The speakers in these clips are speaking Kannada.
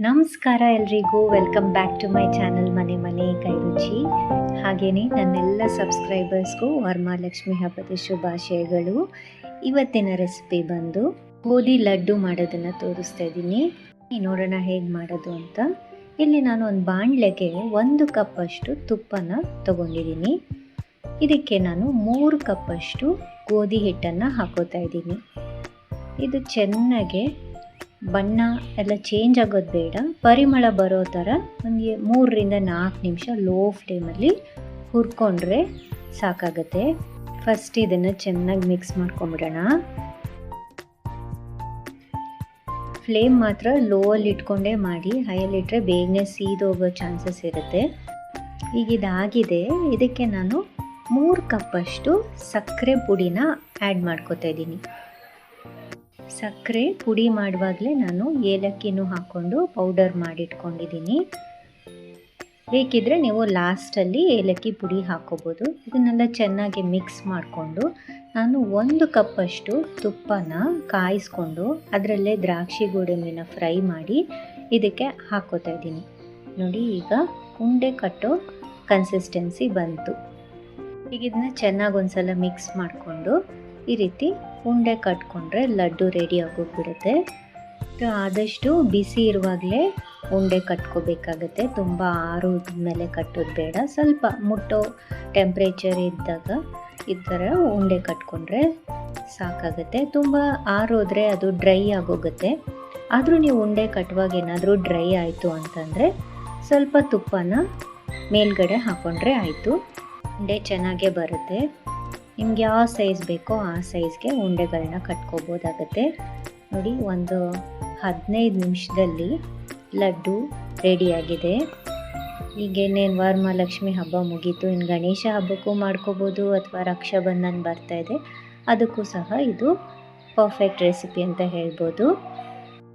ನಮಸ್ಕಾರ ಎಲ್ರಿಗೂ. Welcome back to my channel ಮನೆ ಮನೆ ಕೈ ರುಚಿ. ಹಾಗೆಯೇ ನನ್ನೆಲ್ಲ ಸಬ್ಸ್ಕ್ರೈಬರ್ಸ್ಗೂ ವರಮಹಾಲಕ್ಷ್ಮಿ ಹಬ್ಬದ ಶುಭಾಶಯಗಳು. ಇವತ್ತಿನ ರೆಸಿಪಿ ಬಂದು ಗೋಧಿ ಲಡ್ಡು ಮಾಡೋದನ್ನು ತೋರಿಸ್ತಾ ಇದ್ದೀನಿ. ನೋಡೋಣ ಹೇಗೆ ಮಾಡೋದು ಅಂತ. ಇಲ್ಲಿ ನಾನು ಒಂದು ಬಾಣಲೆಗೆ ಒಂದು ಕಪ್ಪಷ್ಟು ತುಪ್ಪನ ತಗೊಂಡಿದ್ದೀನಿ. ಇದಕ್ಕೆ ನಾನು ಮೂರು ಕಪ್ಪಷ್ಟು ಗೋಧಿ ಹಿಟ್ಟನ್ನು ಹಾಕೋತಾ ಇದ್ದೀನಿ. ಇದು ಚೆನ್ನಾಗೆ ಬಣ್ಣ ಎಲ್ಲ ಚೇಂಜ್ ಆಗೋದು ಬೇಡ. ಪರಿಮಳ ಬರೋ ಥರ ಒಂದು ಮೂರರಿಂದ ನಾಲ್ಕು ನಿಮಿಷ ಲೋ ಫ್ಲೇಮಲ್ಲಿ ಹುರ್ಕೊಂಡ್ರೆ ಸಾಕಾಗತ್ತೆ. ಫಸ್ಟ್ ಇದನ್ನು ಚೆನ್ನಾಗಿ ಮಿಕ್ಸ್ ಮಾಡ್ಕೊಂಬಿಡೋಣ ಫ್ಲೇಮ್ ಮಾತ್ರ ಲೋವಲ್ಲಿ ಇಟ್ಕೊಂಡೇ ಮಾಡಿ ಹೈಯಲ್ಲಿಟ್ಟರೆ ಬೇಗನೆ ಸೀದೋಗೋ ಚಾನ್ಸಸ್ ಇರುತ್ತೆ. ಈಗ ಇದಾಗಿದೆ. ಇದಕ್ಕೆ ನಾನು ಮೂರು ಕಪ್ಪಷ್ಟು ಸಕ್ಕರೆ ಪುಡಿನ ಆ್ಯಡ್ ಮಾಡ್ಕೋತಾ ಇದ್ದೀನಿ. ಸಕ್ಕರೆ ಪುಡಿ ಮಾಡುವಾಗಲೇ ನಾನು ಏಲಕ್ಕಿನೂ ಹಾಕ್ಕೊಂಡು ಪೌಡರ್ ಮಾಡಿಟ್ಕೊಂಡಿದ್ದೀನಿ. ಬೇಕಿದ್ರೆ ನೀವು ಲಾಸ್ಟಲ್ಲಿ ಏಲಕ್ಕಿ ಪುಡಿ ಹಾಕೋಬೋದು ಇದನ್ನೆಲ್ಲ ಚೆನ್ನಾಗಿ ಮಿಕ್ಸ್ ಮಾಡಿಕೊಂಡು ನಾನು ಒಂದು ಕಪ್ಪಷ್ಟು ತುಪ್ಪನ ಕಾಯಿಸ್ಕೊಂಡು ಅದರಲ್ಲೇ ದ್ರಾಕ್ಷಿ ಗೋಡಂಬಿನ ಫ್ರೈ ಮಾಡಿ ಇದಕ್ಕೆ ಹಾಕೋತಾ ಇದ್ದೀನಿ. ನೋಡಿ ಈಗ ಉಂಡೆ ಕಟ್ಟೋ ಕನ್ಸಿಸ್ಟೆನ್ಸಿ ಬಂತು. ಈಗ ಇದನ್ನ ಚೆನ್ನಾಗಿ ಒಂದ್ಸಲ ಮಿಕ್ಸ್ ಮಾಡಿಕೊಂಡು ಈ ರೀತಿ ಉಂಡೆ ಕಟ್ಕೊಂಡ್ರೆ ಲಡ್ಡು ರೆಡಿ ಆಗೋಗ್ಬಿಡುತ್ತೆ. ಆದಷ್ಟು ಬಿಸಿ ಇರುವಾಗಲೇ ಉಂಡೆ ಕಟ್ಕೋಬೇಕಾಗತ್ತೆ. ತುಂಬ ಆರೋದ ಮೇಲೆ ಕಟ್ಟೋದು ಬೇಡ. ಸ್ವಲ್ಪ ಮುಟ್ಟೋ ಟೆಂಪ್ರೇಚರ್ ಇದ್ದಾಗ ಈ ಥರ ಉಂಡೆ ಕಟ್ಕೊಂಡ್ರೆ ಸಾಕಾಗುತ್ತೆ. ತುಂಬ ಆರೋದ್ರೆ ಅದು ಡ್ರೈ ಆಗೋಗುತ್ತೆ. ಆದರೂ ನೀವು ಉಂಡೆ ಕಟ್ಟುವಾಗ ಏನಾದರೂ ಡ್ರೈ ಆಯಿತು ಅಂತಂದರೆ ಸ್ವಲ್ಪ ತುಪ್ಪನ ಮೇಲ್ಗಡೆ ಹಾಕ್ಕೊಂಡ್ರೆ ಆಯಿತು. ಉಂಡೆ ಚೆನ್ನಾಗೇ ಬರುತ್ತೆ. ನಿಮ್ಗೆ ಯಾವ ಸೈಜ್ ಬೇಕೋ ಆ ಸೈಜ್ಗೆ ಉಂಡೆಗಳನ್ನ ಕಟ್ಕೋಬೋದಾಗತ್ತೆ. ನೋಡಿ, ಒಂದು ಹದಿನೈದು ನಿಮಿಷದಲ್ಲಿ ಲಡ್ಡು ರೆಡಿಯಾಗಿದೆ ಈಗೇನೇನು ವರಮಹಾಲಕ್ಷ್ಮಿ ಹಬ್ಬ ಮುಗೀತು ಇನ್ನು ಗಣೇಶ ಹಬ್ಬಕ್ಕೂ ಮಾಡ್ಕೋಬೋದು ಅಥವಾ ರಕ್ಷಾಬಂಧನ್ ಬರ್ತಾ ಇದೆ, ಅದಕ್ಕೂ ಸಹ ಇದು ಪರ್ಫೆಕ್ಟ್ ರೆಸಿಪಿ ಅಂತ ಹೇಳ್ಬೋದು.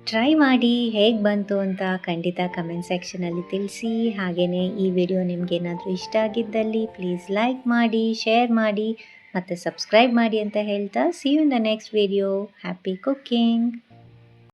ಟ್ರೈ ಮಾಡಿ, ಹೇಗೆ ಬಂತು ಅಂತ ಖಂಡಿತ ಕಮೆಂಟ್ ಸೆಕ್ಷನಲ್ಲಿ ತಿಳಿಸಿ. ಹಾಗೆಯೇ ಈ ವಿಡಿಯೋ ನಿಮಗೇನಾದರೂ ಇಷ್ಟ ಆಗಿದ್ದಲ್ಲಿ ಪ್ಲೀಸ್ ಲೈಕ್ ಮಾಡಿ ಶೇರ್ ಮಾಡಿ. ಮತ್ತು ಸಬ್ಸ್ಕ್ರೈಬ್ ಮಾಡಿ ಅಂತ ಹೇಳ್ತಾ see you in the next video happy cooking